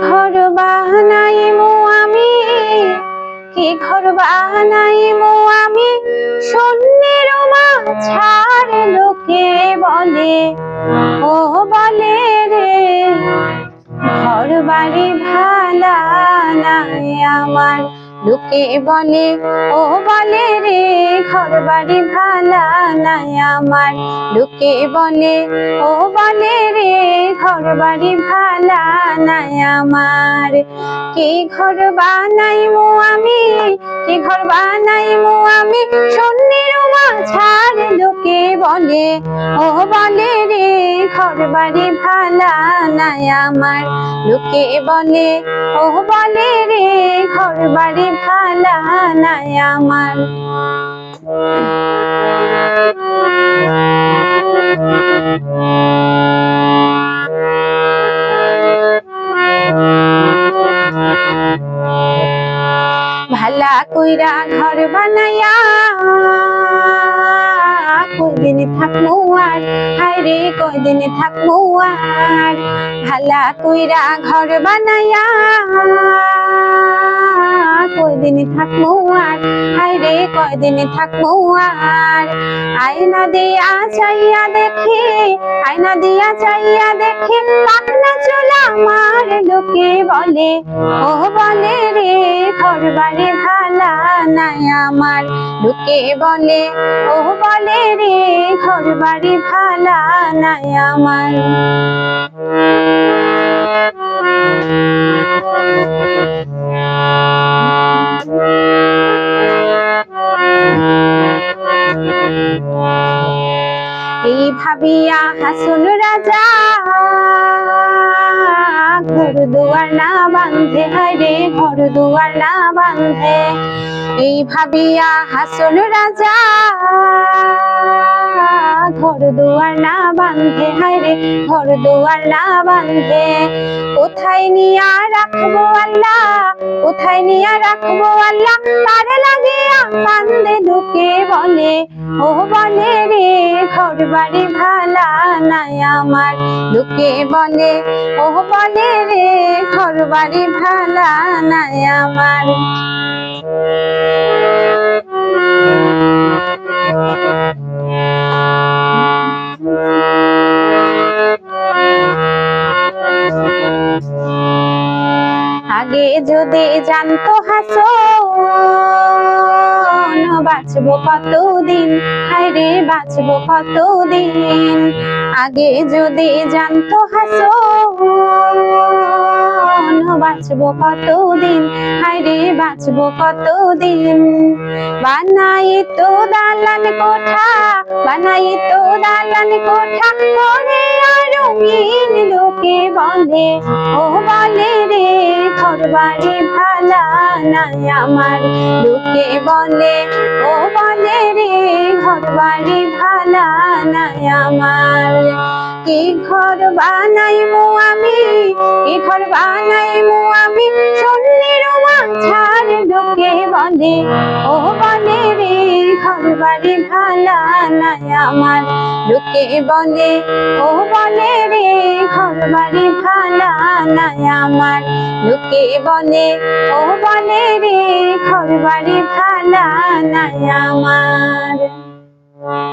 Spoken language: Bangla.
ঘর বানাইমু আমি? কি ঘর বানাইমু আমি? শূন্যের মা ছাড় লোকে বলে, ও বলে রে, ঘর বাড়ি ভালা নাই আমার। লোকে বলে, ও বলে রে ঘর বাড়ি ভালা নাই আমার। লোকে বলে ও বলে রে ঘর বাড়ি ভালা নাই আমার। কি ঘর বানাইমু আমি, কি ঘর বানাইমু আমি শূন্যের মাঝার লোকে বলে ও বলে রে ঘর বাড়ি ভালা নাই আমার। লোকে বলে ও বলে রে ঘর বাড়ি ভালা নাই আমার। ভালা কইরা ঘর বানাইয়া, কয়দিন থাকমু আর? হায়রে কয়দিন থাকমু আর? ভালা কইরা ঘর বানাইয়া কয়দিন থাকমু আর? হায়রে কয়দিন থাকমু আর? আয়না দিয়া চাইয়া দেখি, আয়না দিয়া চাইয়া দেখি পাখনা চুলা আমার লোকে বলে। ও বলে রে ঘর বাড়ি ভালা নাই আমার লোকে বলে। ও বলে রে ঘর বাড়ি ভালা নাই আমার। এই ভাবিয়া হাসুন রাজা। ঘর দুয়ার না বান্ধে হায়রে ঘর দুয়ার না বান্ধে এই ভাবিয়া হাসুন রাজা। ঘর দুয়ার না বান্ধে হায়রে ঘর দুয়ার না বান্ধে কোথায় নিয়া রাখব আল্লাহ, কোথায় নিয়া রাখব আল্লাহ? তার লাগিয়া কান্দে ঢুকে বলে, ও বলে রে, ঘর বাড়ি ভালা নাই আমার। লোকে বলে, ও বলে রে, ঘর বাড়ি ভালা নাই আমার। যদি জানতো হাসন, বাঁচবো কতদিন? হায়রে, বাঁচবো কতদিন? আগে যদি জানতো হাসন, বাঁচবো কতদিন? হায়রে, বাঁচবো কতদিন? বানাই তো দালান কোঠা, বানাই তো দালান কোঠা করে রঙিন লোকে বলে, ও বলে রে ঘর বাড়ি ভালা নাই আমার। লোকে বলে, ও বলে রে ঘর বাড়ি ভালা নাই আমার। কি ঘর বানাইমু আমি, কি ঘর বানাইমু আমি, শূন্যের মাঝার লোকে বলে, ও বলে রে ঘর বাড়ি ভালা নাই আমার। লোকে বলে, ও বলে রে ঘর বাড়ি ভালা নাই আমার। লোকে বলে, ও বলে রে ঘর বাড়ি ভালা নাই আমার।